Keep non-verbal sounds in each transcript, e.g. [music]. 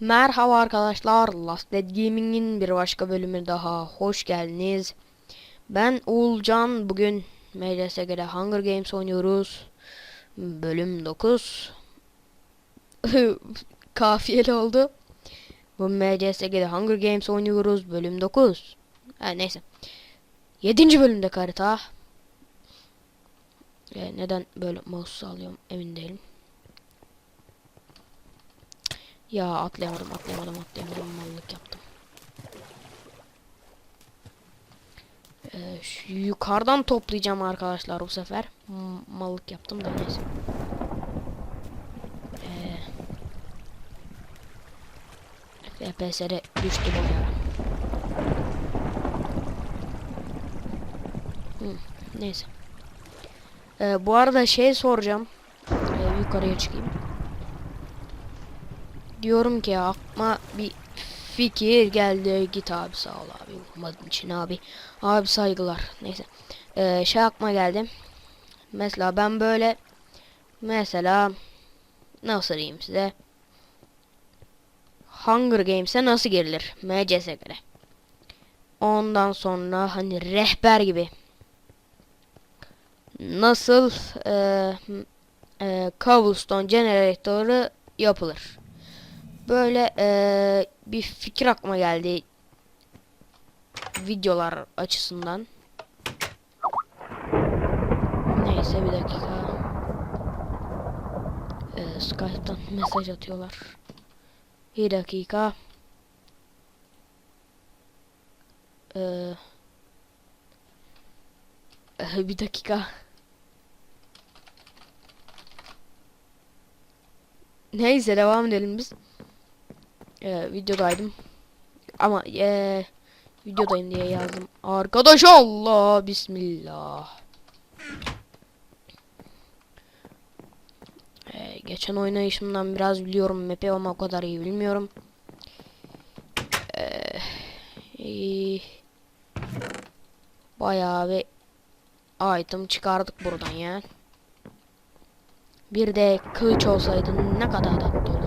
Merhaba arkadaşlar, Last Dead Gaming'in bir başka bölümü daha hoş geldiniz. Ben Uğulcan, bugün MCSG'de Hunger Games oynuyoruz. Bölüm 9. [laughs] Kafiyeli oldu. Bu MCSG'de Hunger Games oynuyoruz, bölüm 9. Ha, neyse. 7. bölümde harita. E, neden böyle mouse alıyorum emin değilim. Ya atlayamadım atlayamadım atlayamadım mallık yaptım. Ee, şu yukarıdan toplayacağım arkadaşlar bu sefer. M mallık yaptım da neyse. Ee, FPS'de düştü bu ya. Hı, neyse. Ee, bu arada şey soracağım. Ee, yukarıya çıkayım diyorum ki aklıma bir fikir geldi. Git abi sağ ol abi. Ummadığın için abi. Abi saygılar. Neyse. Ee, şey aklıma geldi. Mesela ben böyle mesela nasıl diyeyim size Hunger Games'e nasıl girilir? MCS'e göre. Ondan sonra hani rehber gibi. Nasıl e, e, cobblestone generatörü yapılır? Böyle ee, bir fikir aklıma geldi videolar açısından. Neyse bir dakika. Ee, Skype'dan mesaj atıyorlar. Bir dakika. Ee, [laughs] bir dakika. Neyse devam edelim biz e, videodaydım. Ama e, videodayım diye yazdım. Arkadaş Allah bismillah. E, geçen oynayışımdan biraz biliyorum map'i ama o kadar iyi bilmiyorum. E, e, bayağı bir item çıkardık buradan ya. Bir de kılıç olsaydı ne kadar tatlı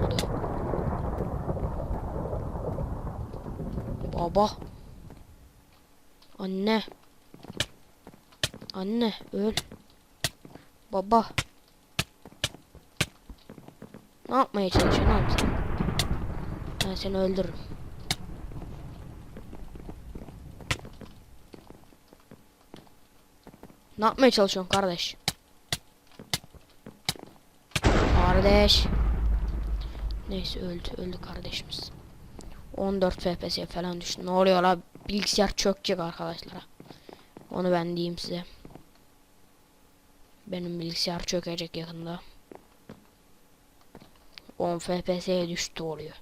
Baba. Anne. Anne öl. Baba. Ne yapmaya çalışıyorsun oğlum sen? Ben seni öldürürüm. Ne yapmaya çalışıyorsun kardeş? Kardeş. Neyse öldü öldü kardeşimiz. 14 FPS falan düştü. Ne oluyor la? Bilgisayar çökecek arkadaşlar. Onu ben diyeyim size. Benim bilgisayar çökecek yakında. 10 FPS'ye düştü oluyor.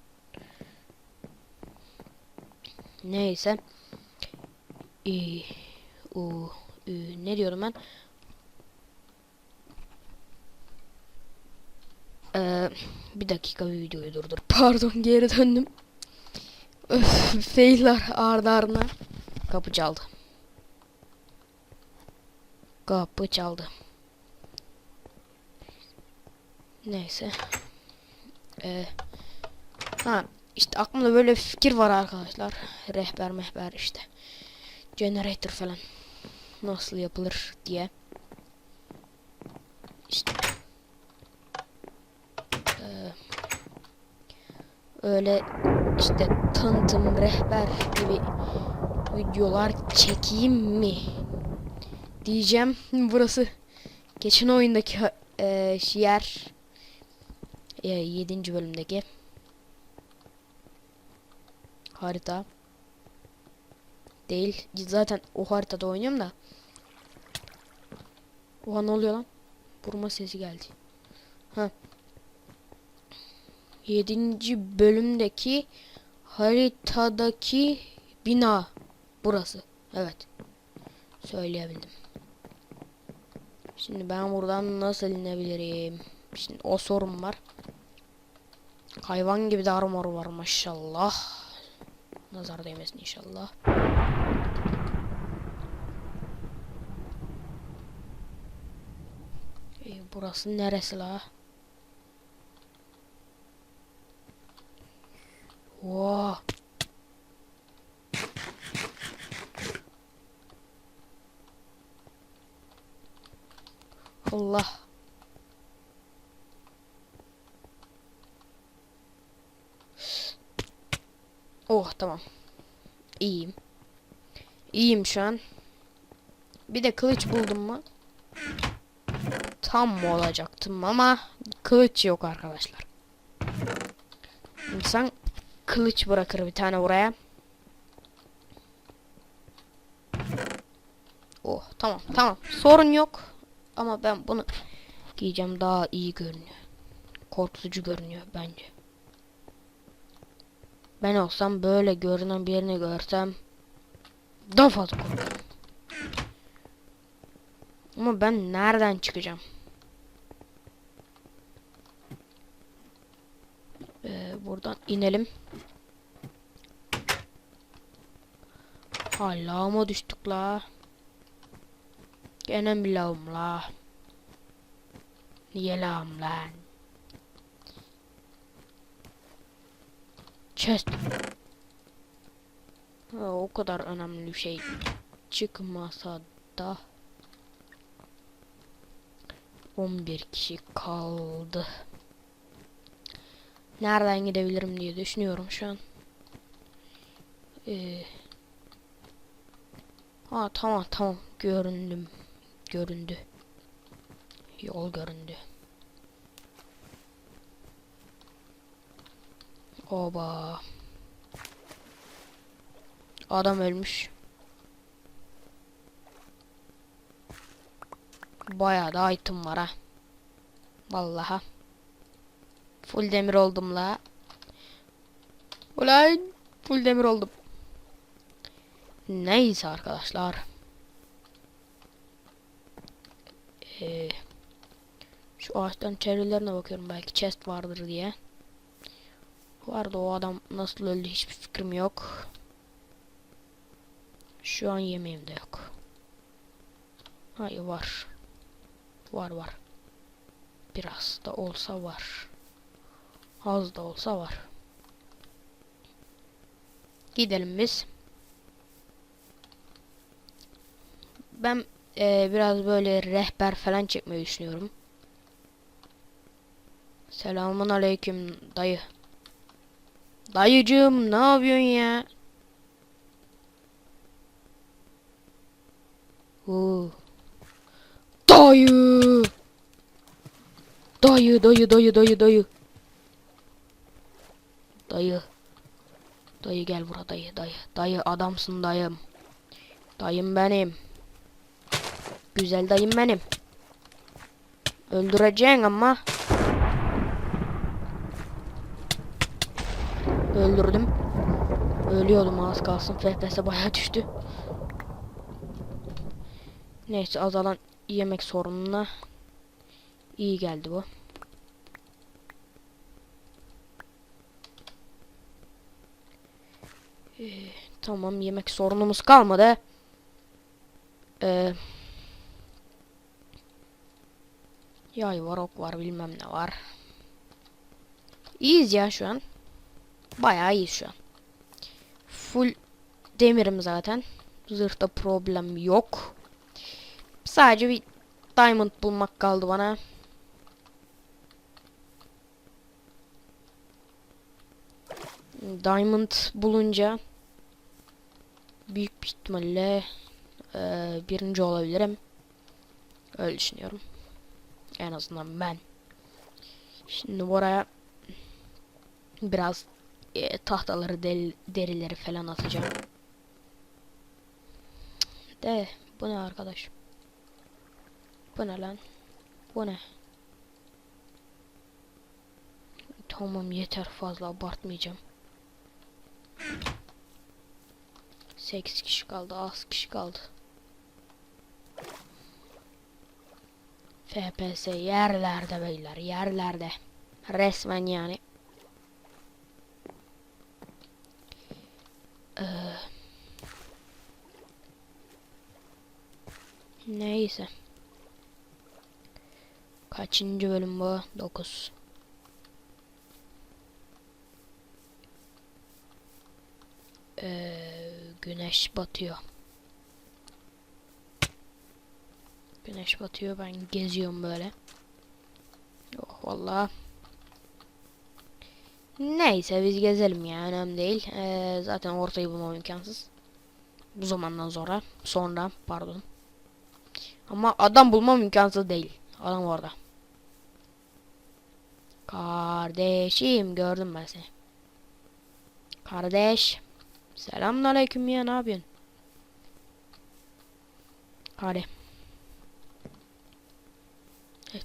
Neyse. İ, u, ü, ne diyorum ben? Ee, bir dakika videoyu durdur. [laughs] Pardon geri döndüm. Failler ardı ardına. Kapı çaldı. Kapı çaldı. Neyse. Ee, ha işte aklımda böyle fikir var arkadaşlar. Rehber mehber işte. Generator falan. Nasıl yapılır diye. İşte. Ee, öyle işte tanıtım, rehber gibi videolar çekeyim mi? Diyeceğim. Burası geçen oyundaki e, yer e, 7. bölümdeki harita değil. Zaten o haritada oynuyorum da. Oha ne oluyor lan? Vurma sesi geldi. Ha. 7. bölümdeki haritadaki bina burası. Evet. Söyleyebildim. Şimdi ben buradan nasıl inebilirim? Şimdi o sorun var. Hayvan gibi de armor var maşallah. Nazar değmesin inşallah. Ee, burası neresi la? Oo. Allah. Oh tamam. İyiyim. İyiyim şu an. Bir de kılıç buldum mu? Tam mı olacaktım ama kılıç yok arkadaşlar. İnsan kılıç bırakır bir tane buraya. Oh tamam tamam sorun yok. Ama ben bunu giyeceğim daha iyi görünüyor. Korkutucu görünüyor bence. Ben olsam böyle görünen birini görsem daha fazla korkarım. Ama ben nereden çıkacağım? Ee, buradan inelim. Hala mı düştük la? Gene mi lağım la? Niye lağım lan? Chest. Ha, o kadar önemli bir şey çıkmasa da 11 kişi kaldı. Nereden gidebilirim diye düşünüyorum şu an. Ee, ha tamam tamam göründüm. Göründü. Yol göründü. Oba. Adam ölmüş. Bayağı da item var ha. Vallaha. Full demir oldum la. Ulan full demir oldum. Neyse arkadaşlar. Ee, şu ağaçtan çevrelerine bakıyorum belki chest vardır diye. Vardı o adam nasıl öldü hiçbir fikrim yok. Şu an yemeğim de yok. Hayır var. Var var. Biraz da olsa var. Az da olsa var. Gidelim biz. Ben e, biraz böyle rehber falan çekmeyi düşünüyorum. Selamun aleyküm dayı. Dayıcığım ne yapıyorsun ya? Oo. Dayı. Dayı dayı dayı dayı dayı. Dayı. Dayı gel buraya dayı dayı. Dayı adamsın dayım. Dayım benim. Güzel dayım benim. Öldüreceksin ama. Öldürdüm. Ölüyordum az kalsın. FPS bayağı düştü. Neyse azalan yemek sorununa iyi geldi bu. Ee, tamam yemek sorunumuz kalmadı. Ee, yay var ok var bilmem ne var. İyiyiz ya şu an. Bayağı iyi şu an. Full demirim zaten. Zırhta problem yok. Sadece bir diamond bulmak kaldı bana. Diamond bulunca büyük bir ihtimalle e, birinci olabilirim. Öyle düşünüyorum. En azından ben. Şimdi buraya biraz e, tahtaları, del, derileri falan atacağım. De bu ne arkadaş? Bu ne lan? Bu ne? Tamam yeter fazla abartmayacağım. 8 kişi kaldı, az kişi kaldı. FPS yerlerde beyler, yerlerde. Resmen yani. Ee, neyse. Kaçıncı bölüm bu? 9. Ee, güneş batıyor. Güneş batıyor. Ben geziyorum böyle. Yok vallahi. Neyse biz gezelim ya önemli değil. Ee, zaten ortayı bulmam imkansız. Bu zamandan sonra. Sonra pardon. Ama adam bulmam imkansız değil. Adam orada. Kardeşim gördüm ben seni. Kardeş. Selamünaleyküm ya ne yapıyorsun? Hadi.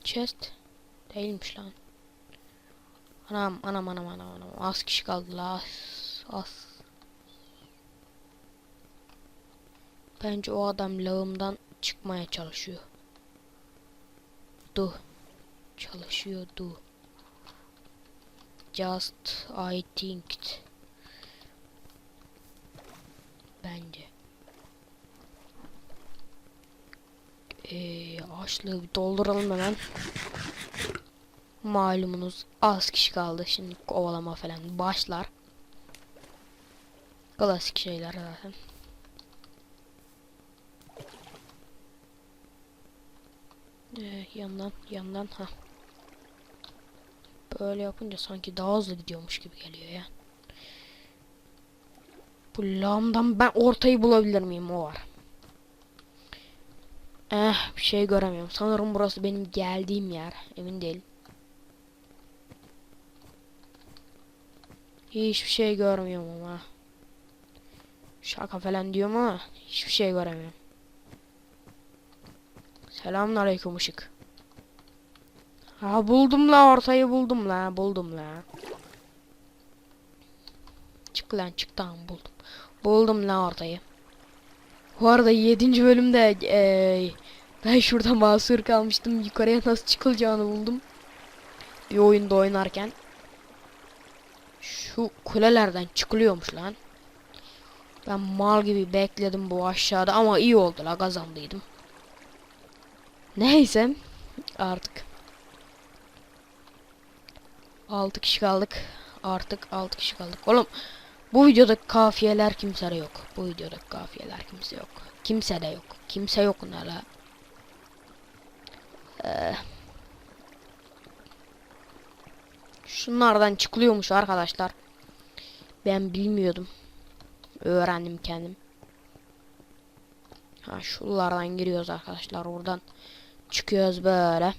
Chest değilmiş lan. Anam anam anam anam anam. Az kişi kaldı la. Az. az. Bence o adam lağımdan çıkmaya çalışıyor. Du. Çalışıyordu. Just I think. Bence. Ee, açlığı bir dolduralım hemen. Malumunuz az kişi kaldı. Şimdi kovalama falan başlar. Klasik şeyler zaten. Ee, yandan yandan ha. Böyle yapınca sanki daha hızlı gidiyormuş gibi geliyor ya. Bu lambdan ben ortayı bulabilir miyim o var. Eh bir şey göremiyorum. Sanırım burası benim geldiğim yer. Emin değilim. Hiçbir şey görmüyorum ama. Şaka falan diyorum ama hiçbir şey göremiyorum. Selamünaleyküm ışık. Ha buldum la ortayı buldum la buldum la. Çık lan çık tamam buldum. Buldum la ortayı. Bu arada 7. bölümde eee, ben şurada mahsur kalmıştım. Yukarıya nasıl çıkılacağını buldum. Bir oyunda oynarken. Şu kulelerden çıkılıyormuş lan. Ben mal gibi bekledim bu aşağıda ama iyi oldu la kazandıydım. Neyse artık 6 kişi kaldık. Artık 6 kişi kaldık. Oğlum bu videoda kafiyeler kimsede yok. Bu videoda kafiyeler kimse yok. Kimse de yok. Kimse yok ne la. Ee, şunlardan çıkılıyormuş arkadaşlar. Ben bilmiyordum. Öğrendim kendim. Ha şuralardan giriyoruz arkadaşlar. Oradan çıkıyoruz böyle.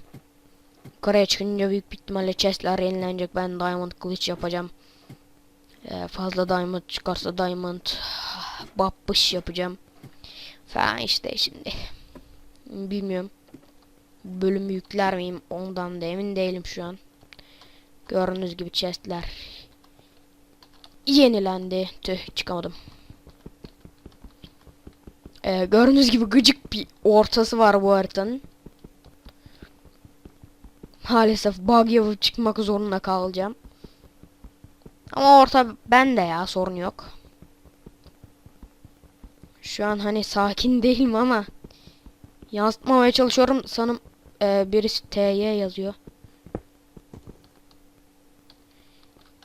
Yukarıya çıkınca büyük bir ihtimalle chestler yenilenecek. Ben diamond kılıç yapacağım. Ee, fazla diamond çıkarsa diamond bappış yapacağım. Falan işte şimdi. Bilmiyorum. Bölümü yükler miyim ondan da emin değilim şu an. Gördüğünüz gibi chestler yenilendi. Tüh çıkamadım. Ee, gördüğünüz gibi gıcık bir ortası var bu haritanın. Maalesef bug yapıp çıkmak zorunda kalacağım. Ama orta bende ya sorun yok. Şu an hani sakin [laughs] değilim ama yansıtmamaya çalışıyorum. Sanırım e, birisi TY yazıyor.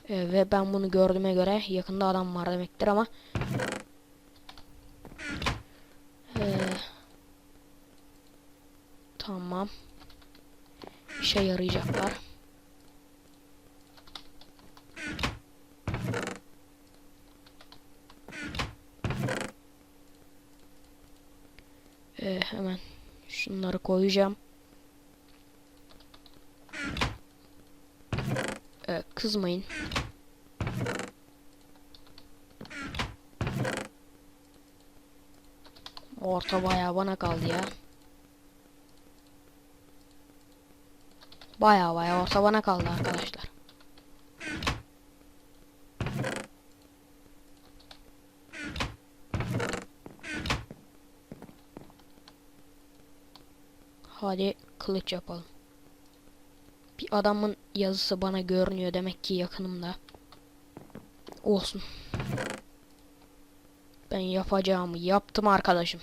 E, ve ben bunu gördüğüme göre yakında adam var demektir ama e, tamam işe yarayacaklar. Ee, hemen şunları koyacağım. Ee, kızmayın. Orta bayağı bana kaldı ya. Bayağı bayağı orta bana kaldı arkadaşlar. Hadi kılıç yapalım. Bir adamın yazısı bana görünüyor demek ki yakınımda. Olsun. Ben yapacağımı yaptım arkadaşım.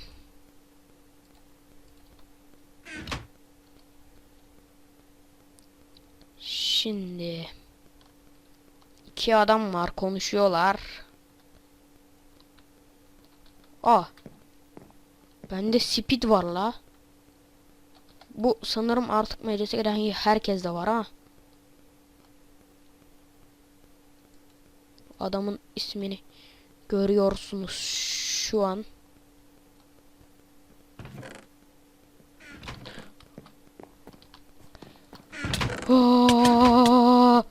Şimdi iki adam var konuşuyorlar. Aa. Bende speed var la. Bu sanırım artık meclise gelen herkes de var ha. Adamın ismini görüyorsunuz şu an. Aa!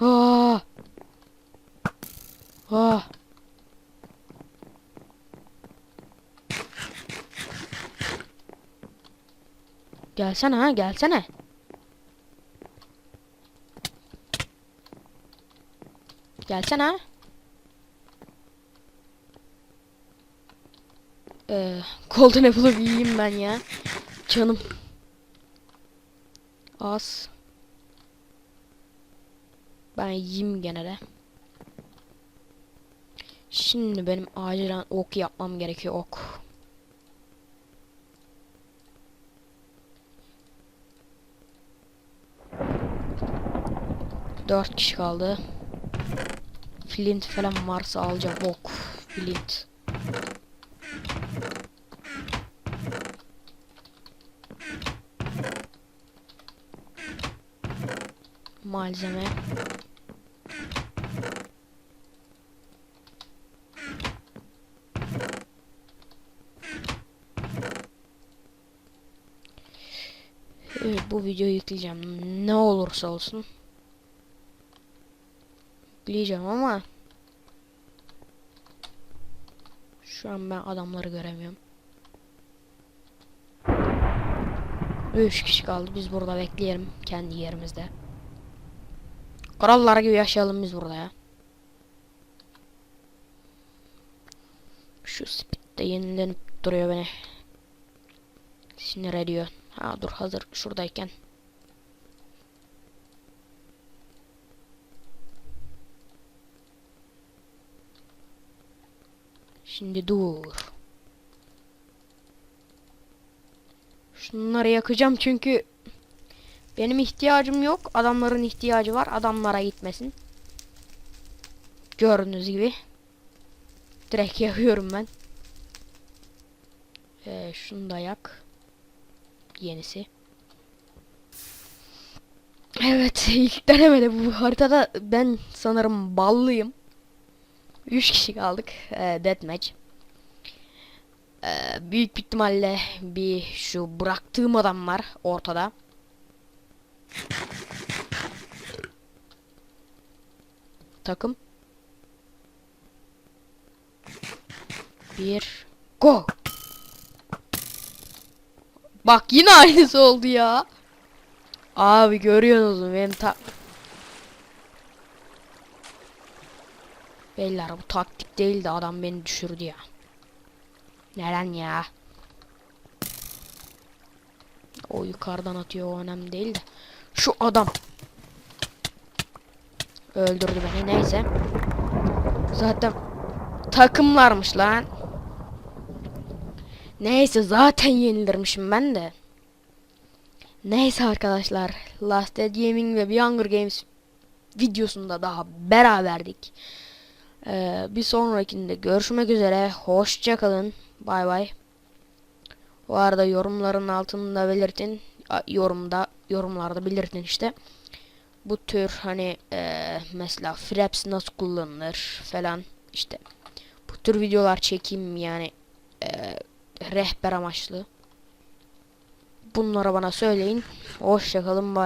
Aa! Aa! Gelsene ha gelsene. Gelsene ha. Ee, Golden Apple'ı yiyeyim ben ya. Canım. Az. Ben yiyeyim gene de. Şimdi benim acilen ok yapmam gerekiyor ok. Dört kişi kaldı. Flint falan varsa alacağım ok. Flint. Malzeme. Evet, bu videoyu yükleyeceğim. Ne olursa olsun. Yükleyeceğim ama şu an ben adamları göremiyorum. 3 kişi kaldı. Biz burada bekleyelim kendi yerimizde. Krallar gibi yaşayalım biz burada ya. Şu speed de yenilenip duruyor beni. Sinir ediyor. Ha dur hazır şuradayken. Şimdi dur. Şunları yakacağım çünkü benim ihtiyacım yok. Adamların ihtiyacı var. Adamlara gitmesin. Gördüğünüz gibi. Direkt yakıyorum ben. Ee, şunu da yak. Yenisi. Evet [laughs] ilk denemede bu haritada ben sanırım ballıyım. 3 kişi kaldık. Ee, deathmatch. Ee, büyük bir ihtimalle bir şu bıraktığım adam var ortada. Takım. Bir. Go. Bak yine aynısı oldu ya. Abi görüyorsunuz benim ta... Beyler bu taktik değil de adam beni düşürdü ya. Neden ya? O yukarıdan atıyor o önemli değil de. Şu adam. Öldürdü beni neyse. Zaten takımlarmış lan. Neyse zaten yenilirmişim ben de. Neyse arkadaşlar. Last Dead Gaming ve Hunger Games videosunda daha beraberdik. Ee, bir sonrakinde görüşmek üzere. Hoşça kalın. Bay bay. Bu arada yorumların altında belirtin. Yorumda yorumlarda belirtin işte. Bu tür hani e, mesela Fraps nasıl kullanılır falan işte. Bu tür videolar çekeyim yani e, rehber amaçlı. Bunlara bana söyleyin. Hoşça kalın. Bay.